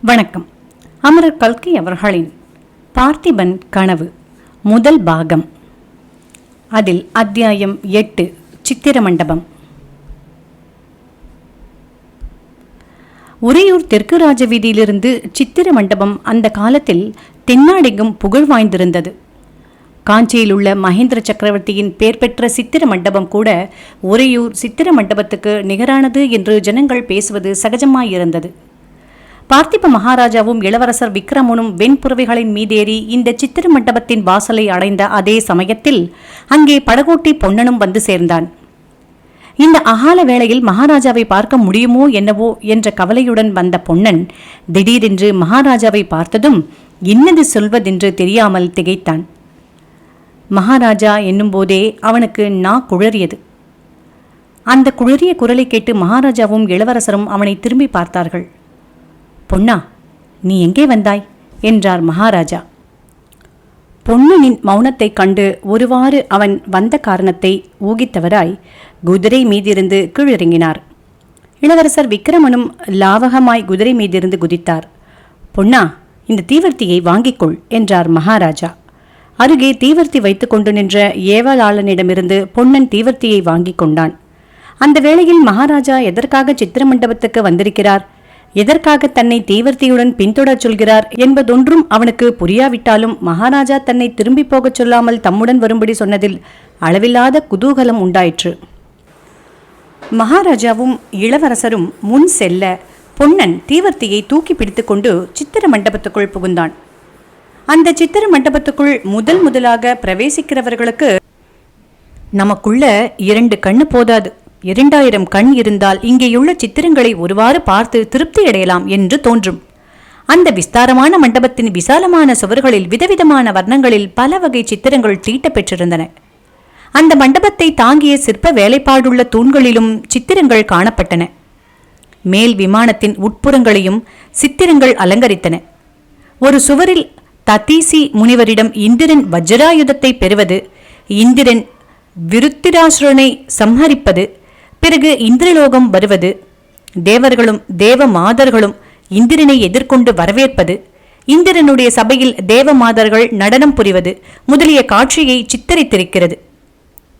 வணக்கம். அமரர் கல்கி அவர்களின் பார்த்திபன் கனவு முதல் பாகம். அதில் அத்தியாயம் எட்டு சித்திர மண்டபம். உறையூர் தெற்கு ராஜ வீதியிலிருந்து சித்திர மண்டபம் அந்த காலத்தில் தென்னாடெங்கும் புகழ் வாய்ந்திருந்தது. காஞ்சியில் உள்ள மகேந்திர சக்கரவர்த்தியின் பெயர் பெற்ற சித்திர மண்டபம் கூட உறையூர் சித்திர மண்டபத்துக்கு நிகரானது என்று ஜனங்கள் பேசுவது சகஜமாயிருந்தது. பார்த்திப மகாராஜாவும் இளவரசர் விக்ரமனும் வெண்புறவைகளின் மீதேறி இந்த சித்திர மண்டபத்தின் வாசலை அடைந்த அதே சமயத்தில் அங்கே படகோட்டி பொன்னனும் வந்து சேர்ந்தான். இந்த அகால வேளையில் மகாராஜாவை பார்க்க முடியுமோ என்னவோ என்ற கவலையுடன் வந்த பொன்னன் திடீரென்று மகாராஜாவை பார்த்ததும் இன்னது சொல்வதென்று தெரியாமல் திகைத்தான். மகாராஜா என்னும்போதே அவனுக்கு நா குழறியது. அந்த குழறிய குரலை கேட்டு மகாராஜாவும் இளவரசரும் அவனை திரும்பி பார்த்தார்கள். பொன்னா நீ எங்கே வந்தாய்? என்றார் மகாராஜா. பொன்னனின் மௌனத்தைக் கண்டு ஒருவாறு அவன் வந்த காரணத்தை ஊகித்தவராய் குதிரை மீதிருந்து கீழிறங்கினார். இளவரசர் விக்ரமனும் லாவகமாய் குதிரை மீதிருந்து குதித்தார். பொன்னா இந்த தீவர்த்தியை வாங்கிக்கொள் என்றார் மகாராஜா. அருகே தீவர்த்தி வைத்துக்கொண்டு நின்ற ஏவலாளனிடமிருந்து பொன்னன் தீவர்த்தியை வாங்கிக் கொண்டான். அந்த வேளையில் மகாராஜா எதற்காக சித்திர மண்டபத்துக்கு வந்திருக்கிறார்? எதற்காக தன்னை தீவர்த்தியுடன் பின்தொடரச் சொல்கிறார் என்பதொன்றும் அவனுக்கு புரியாவிட்டாலும் மகாராஜா தன்னை திரும்பி போகச் சொல்லாமல் தம்முடன் வரும்படி சொன்னதில் அளவில்லாத குதூகலம் உண்டாயிற்று. மகாராஜாவும் இளவரசரும் முன் செல்ல பொன்னன் தீவர்த்தியை தூக்கி பிடித்துக்கொண்டு சித்திர மண்டபத்துக்குள் புகுந்தான். அந்த சித்திர மண்டபத்துக்குள் முதல் முதலாக பிரவேசிக்கிறவர்களுக்கு நமக்குள்ள இரண்டு கண்ணு போதாது. இரண்டாயிரம் கண் இருந்தால் இங்கேயுள்ள சித்திரங்களை ஒருவாறு பார்த்து திருப்தி அடையலாம் என்று தோன்றும். அந்த விஸ்தாரமான மண்டபத்தின் விசாலமான சுவர்களில் விதவிதமான வர்ணங்களில் பல வகை சித்திரங்கள் தீட்ட பெற்றிருந்தன அந்த மண்டபத்தை தாங்கிய சிற்ப வேலைப்பாடுள்ள தூண்களிலும் சித்திரங்கள் காணப்பட்டன. மேல் விமானத்தின் உட்புறங்களையும் சித்திரங்கள் அலங்கரித்தன. ஒரு சுவரில் ததீசி முனிவரிடம் இந்திரன் வஜ்ராயுதத்தை பெறுவது இந்திரன் விருத்திராசுரனை சம்ஹரிப்பது பிறகு இந்திரலோகம் வருவது. தேவர்களும் தேவ மாதர்களும் இந்திரனை எதிர்கொண்டு வரவேற்பது. இந்திரனுடைய சபையில் தேவ மாதர்கள் நடனம் புரிவது முதலிய காட்சியை சித்தரித்திருக்கிறது.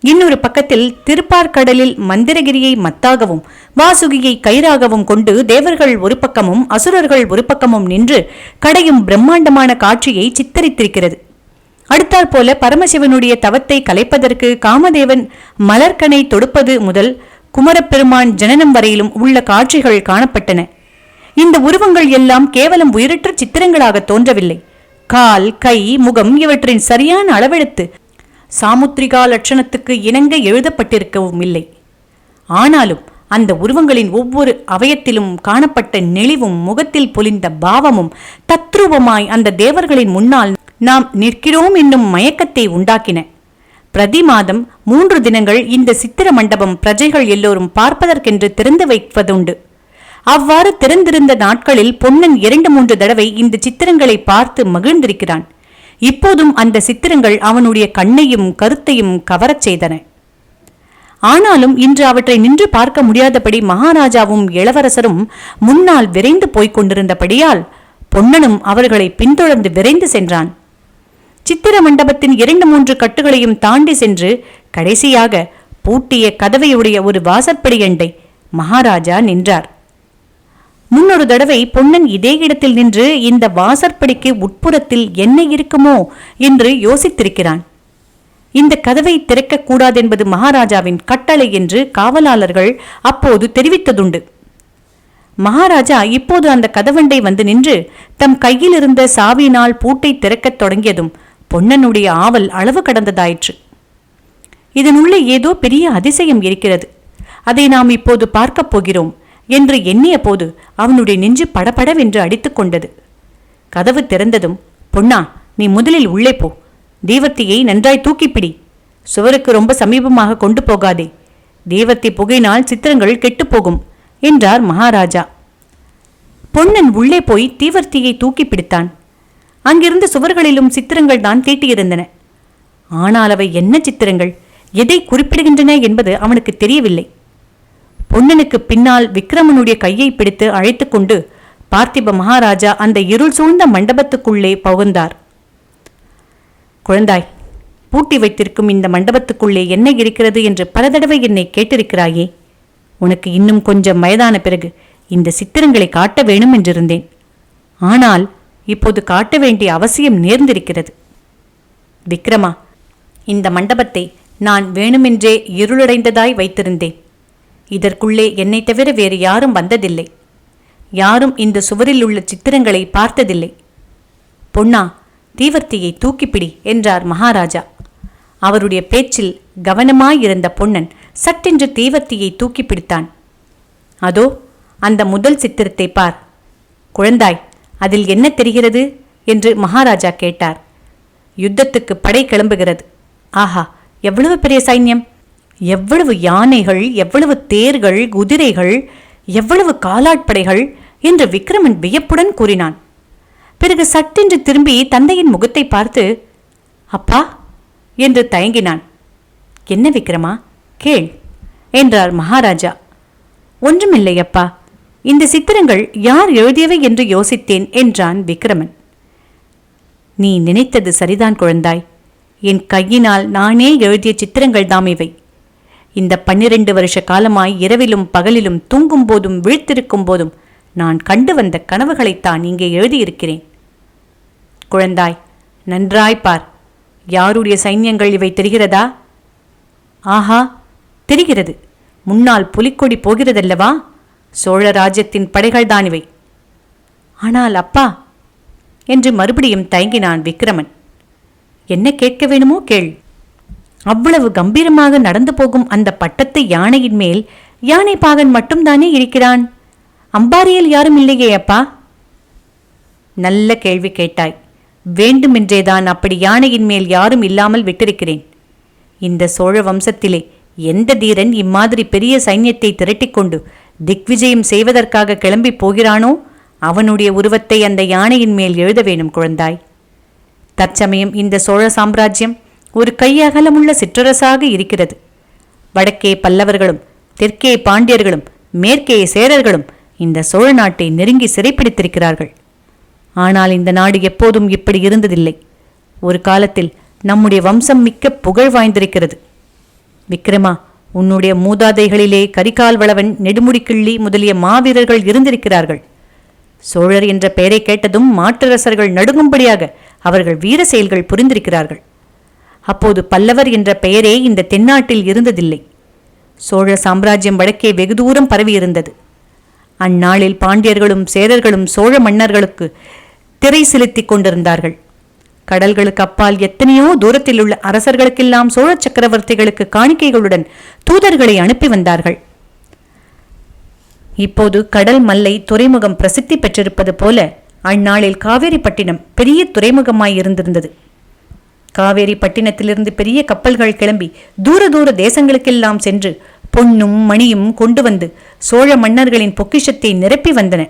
இன்னொரு பக்கத்தில் திருப்பார்கடலில் மந்திரகிரியை மத்தாகவும் வாசுகியை கயிறாகவும் கொண்டு தேவர்கள் ஒரு பக்கமும் அசுரர்கள் ஒரு பக்கமும் நின்று கடையும் பிரம்மாண்டமான காட்சியை சித்தரித்திருக்கிறது. அடுத்தாற்போல பரமசிவனுடைய தவத்தை கலைப்பதற்கு காமதேவன் மலர்கனை தொடுப்பது முதல் குமரப்பெருமான் ஜனனம் வரையிலும் உள்ள காட்சிகள் காணப்பட்டன. இந்த உருவங்கள் எல்லாம் கேவலம் உயிரற்ற சித்திரங்களாக தோன்றவில்லை. கால் கை முகம் இவற்றின் சரியான அளவெடுத்து சாமுத்திரிகா லட்சணத்துக்கு இணங்க எழுதப்பட்டிருக்கவும் இல்லை. ஆனாலும் அந்த உருவங்களின் ஒவ்வொரு அவயத்திலும் காணப்பட்ட நெளிவும் முகத்தில் பொலிந்த பாவமும் தத்ரூபமாய் அந்த தேவர்களின் முன்னால் நாம் நிற்கிறோம் என்னும் மயக்கத்தை உண்டாக்கின. பிரதி மாதம் மூன்று தினங்கள் இந்த சித்திர மண்டபம் பிரஜைகள் எல்லோரும் பார்ப்பதற்கென்று திறந்து வைப்பதுண்டு. அவ்வாறு திறந்திருந்த நாட்களில் பொன்னன் இரண்டு மூன்று தடவை இந்த சித்திரங்களை பார்த்து மகிழ்ந்திருக்கிறான். இப்போதும் அந்த சித்திரங்கள் அவனுடைய கண்ணையும் கருத்தையும் கவரச் செய்தன. ஆனாலும் இன்று அவற்றை நின்று பார்க்க முடியாதபடி மகாராஜாவும் இளவரசரும் முன்னால் விரைந்து போய்க் கொண்டிருந்தபடியால் பொன்னனும் அவர்களை பின்தொடர்ந்து விரைந்து சென்றான். சித்திர மண்டபத்தின் இரண்டு மூன்று கட்டுகளையும் தாண்டி சென்று கடைசியாக பூட்டிய கதவையுடைய ஒரு வாசற்படியண்டை மகாராஜா நின்றார். முன்னொரு தடவை பொன்னன் இதே இடத்தில் நின்று இந்த வாசற்படிக்கு உட்புறத்தில் என்ன இருக்குமோ என்று யோசித்திருக்கிறான். இந்த கதவை திறக்கக்கூடாதென்பது மகாராஜாவின் கட்டளை என்று காவலாளர்கள் அப்போது தெரிவித்ததுண்டு. மகாராஜா இப்போது அந்த கதவண்டை வந்து நின்று தம் கையில் இருந்த சாவியினால் பூட்டை திறக்கத் தொடங்கியதும் பொன்னனுடைய ஆவல் அளவு கடந்ததாயிற்று. இதனுள்ளே ஏதோ பெரிய அதிசயம் இருக்கிறது. அதை நாம் இப்போது பார்க்கப் போகிறோம் என்று எண்ணிய போது அவனுடைய நெஞ்சு படபடவென்று அடித்துக் கொண்டது. கதவு திறந்ததும் பொன்னா நீ முதலில் உள்ளே போ. தீவர்த்தியை நன்றாய் தூக்கிப்பிடி சுவருக்கு ரொம்ப சமீபமாக கொண்டு போகாதே. தீவர்த்தி புகையினால் சித்திரங்கள் கெட்டுப்போகும் என்றார் மகாராஜா. பொன்னன் உள்ளே போய் தீவர்த்தியை தூக்கி பிடித்தான். அங்கிருந்த சுவர்களிலும் சித்திரங்கள் தான் தீட்டியிருந்தன. ஆனால் அவை என்ன சித்திரங்கள்? எதை குறிப்பிடுகின்றன என்பது அவனுக்கு தெரியவில்லை. பொன்னனுக்கு பின்னால் விக்ரமனுடைய கையை பிடித்து அழைத்து கொண்டு பார்த்திப மகாராஜா அந்த இருள் சூழ்ந்த மண்டபத்துக்குள்ளே புகுந்தார். குழந்தாய் பூட்டி வைத்திருக்கும் இந்த மண்டபத்துக்குள்ளே என்ன இருக்கிறது என்று பல தடவை என்னை கேட்டிருக்கிறாயே. உனக்கு இன்னும் கொஞ்சம் வயதான பிறகு இந்த சித்திரங்களை காட்ட வேணும் என்றிருந்தேன். ஆனால் இப்போது காட்ட வேண்டிய அவசியம் நேர்ந்திருக்கிறது. விக்ரமா இந்த மண்டபத்தை நான் வேணுமென்றே இருளடைந்ததாய் வைத்திருந்தேன். இதற்குள்ளே என்னை தவிர வேறு யாரும் வந்ததில்லை. யாரும் இந்த சுவரில் உள்ள சித்திரங்களை பார்த்ததில்லை. பொன்னா தீவர்த்தியை தூக்கிப்பிடி என்றார் மகாராஜா. அவருடைய பேச்சில் கவனமாயிருந்த பொன்னன் சட்டென்று தீவர்த்தியை தூக்கி பிடித்தான். அதோ அந்த முதல் சித்திரத்தை பார். குழந்தாய் அதில் என்ன தெரிகிறது? என்று மகாராஜா கேட்டார். யுத்தத்துக்கு படை கிளம்புகிறது. ஆஹா எவ்வளவு பெரிய சைன்யம்? எவ்வளவு யானைகள் எவ்வளவு தேர்கள் குதிரைகள் எவ்வளவு காலாட்படைகள் என்று விக்ரமன் வியப்புடன் கூறினான். பிறகு சட்டென்று திரும்பி தந்தையின் முகத்தை பார்த்து அப்பா என்று தயங்கினான். என்ன விக்ரமா? கேள் என்றார் மகாராஜா. ஒன்றுமில்லை அப்பா. இந்த சித்திரங்கள் யார் எழுதியவை என்று யோசித்தேன் என்றான் விக்ரமன். நீ நினைத்தது சரிதான் குழந்தாய். என் கையினால் நானே எழுதிய சித்திரங்கள் தாம் இவை. இந்த பன்னிரண்டு வருஷ காலமாய் இரவிலும் பகலிலும் தூங்கும் போதும் விழித்திருக்கும் போதும் நான் கண்டு வந்த கனவுகளைத்தான் இங்கே எழுதியிருக்கிறேன். குழந்தாய் நன்றாய் பார். யாருடைய சைன்யங்கள் இவை தெரிகிறதா? ஆஹா தெரிகிறது. முன்னால் புலிக்கொடி போகிறதல்லவா? சோழ ராஜ்யத்தின் படைகள்தான் இவை. ஆனால் அப்பா என்று மறுபடியும் தயங்கினான் விக்ரமன் என்ன கேட்க வேணுமோ கேள். அவ்வளவு கம்பீரமாக நடந்து போகும் அந்த பட்டத்து யானையின் மேல் யானை பாகன் மட்டும்தானே இருக்கிறான்? அம்பாரியில் யாரும் இல்லையே அப்பா? நல்ல கேள்வி கேட்டாய். வேண்டுமென்றேதான் அப்படி யானையின் மேல் யாரும் இல்லாமல் விட்டிருக்கிறேன். இந்த சோழ வம்சத்திலே எந்த தீரன் இம்மாதிரி பெரிய சைன்யத்தை திரட்டிக்கொண்டு திக்விஜயம் செய்வதற்காக கிளம்பி போகிறானோ அவனுடைய உருவத்தை அந்த யானையின் மேல் எழுத வேணும் குழந்தாய். தற்சமயம் இந்த சோழ சாம்ராஜ்யம் ஒரு கையகலமுள்ள சிற்றரசாக இருக்கிறது. வடக்கே பல்லவர்களும் தெற்கே பாண்டியர்களும் மேற்கே சேரர்களும் இந்த சோழ நாட்டை நெருங்கி சிறைப்பிடித்திருக்கிறார்கள். ஆனால் இந்த நாடு எப்போதும் இப்படி இருந்ததில்லை. ஒரு காலத்தில் நம்முடைய வம்சம் மிக்க புகழ் வாய்ந்திருக்கிறது. விக்ரமா உன்னுடைய மூதாதைகளிலே கரிகால் வளவன் நெடுமுடிக்கிள்ளி முதலிய மாவீரர்கள் இருந்திருக்கிறார்கள். சோழர் என்ற பெயரை கேட்டதும் மாற்றரசர்கள் நடுங்கும்படியாக அவர்கள் வீர செயல்கள் புரிந்திருக்கிறார்கள். அப்போது பல்லவர் என்ற பெயரே இந்த தென்னாட்டில் இருந்ததில்லை. சோழ சாம்ராஜ்யம் வடக்கே வெகு தூரம் பரவியிருந்தது அந்நாளில் பாண்டியர்களும் சேரர்களும் சோழ மன்னர்களுக்கு திரை செலுத்திக் கொண்டிருந்தார்கள். கடல்களுக்கு அப்பால் எத்தனையோ தூரத்தில் உள்ள அரசர்களுக்கெல்லாம் சோழ சக்கரவர்த்திகளுக்கு காணிக்கைகளுடன் தூதர்களை அனுப்பி வந்தார்கள். இப்போது கடல் மல்லை துறைமுகம் பிரசித்தி பெற்றிருப்பது போல அந்நாளில் காவேரிப்பட்டினம் பெரிய துறைமுகமாய் இருந்திருந்தது. காவேரி பட்டினத்திலிருந்து பெரிய கப்பல்கள் கிளம்பி தூர தூர தேசங்களுக்கெல்லாம் சென்று பொன்னும் மணியும் கொண்டு வந்து சோழ மன்னர்களின் பொக்கிஷத்தை நிரப்பி வந்தன.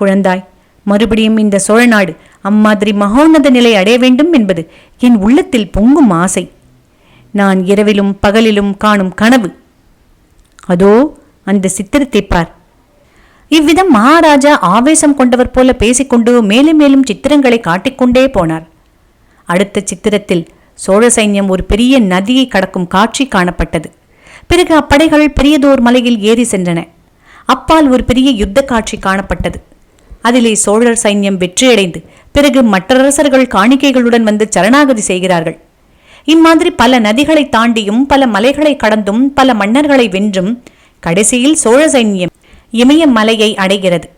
குழந்தாய் மறுபடியும் இந்த சோழ நாடு அம்மாதிரி மகோன்னத நிலை அடைய வேண்டும் என்பது என் உள்ளத்தில் பொங்கும் ஆசை. நான் இரவிலும் பகலிலும் காணும் கனவு. அதோ அந்த சித்திரத்தை பார். இவ்விதம் மகாராஜா ஆவேசம் கொண்டவர் போல பேசிக்கொண்டு மேலும் மேலும் சித்திரங்களை காட்டிக்கொண்டே போனார். அடுத்த சித்திரத்தில் சோழ சைன்யம் ஒரு பெரிய நதியை கடக்கும் காட்சி காணப்பட்டது. பிறகு அப்படைகள் பெரியதோர் மலையில் ஏறி சென்றன. அப்பால் ஒரு பெரிய யுத்த காட்சி காணப்பட்டது. அதிலே சோழர் சைன்யம் வெற்றியடைந்து பிறகு மற்றரசர்கள் காணிக்கைகளுடன் வந்து சரணாகதி செய்கிறார்கள். இம்மாதிரி பல நதிகளை தாண்டியும் பல மலைகளை கடந்தும் பல மன்னர்களை வென்றும் கடைசியில் சோழ சைன்யம் இமயமலையை அடைகிறது.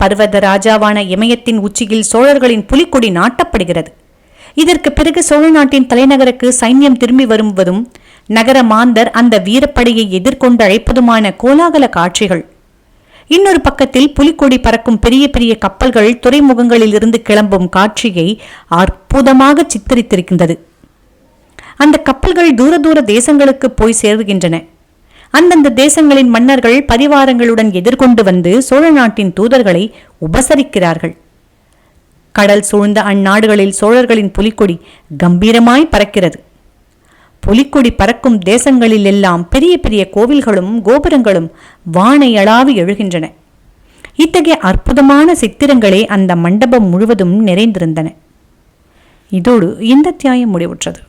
பர்வத ராஜாவான இமயத்தின் உச்சியில் சோழர்களின் புலிக்கொடி நாட்டப்படுகிறது. இதற்கு பிறகு சோழ நாட்டின் தலைநகருக்கு சைன்யம் திரும்பி வருவதும் நகர மாந்தர் அந்த வீரப்படையை எதிர்கொண்டு அழைப்பதுமான கோலாகல காட்சிகள். இன்னொரு பக்கத்தில் புலிக்கொடி பறக்கும் பெரிய பெரிய கப்பல்கள் துறைமுகங்களில் இருந்து கிளம்பும் காட்சியை அற்புதமாக சித்தரித்திருக்கின்றது. அந்த கப்பல்கள் தூர தூர தேசங்களுக்கு போய் சேருகின்றன. அந்தந்த தேசங்களின் மன்னர்கள் பரிவாரங்களுடன் எதிர்கொண்டு வந்து சோழ நாட்டின் தூதர்களை உபசரிக்கிறார்கள். கடல் சூழ்ந்த அந்நாடுகளில் சோழர்களின் புலிக்கொடி கம்பீரமாய் பறக்கிறது. புலிக்கொடி பறக்கும் தேசங்களிலெல்லாம் பெரிய பெரிய கோவில்களும் கோபுரங்களும் வானை அளாவி எழுகின்றன. இத்தகைய அற்புதமான சித்திரங்களே அந்த மண்டபம் முழுவதும் நிறைந்திருந்தன. இதோடு இந்த தியாயம் முடிவுற்றது.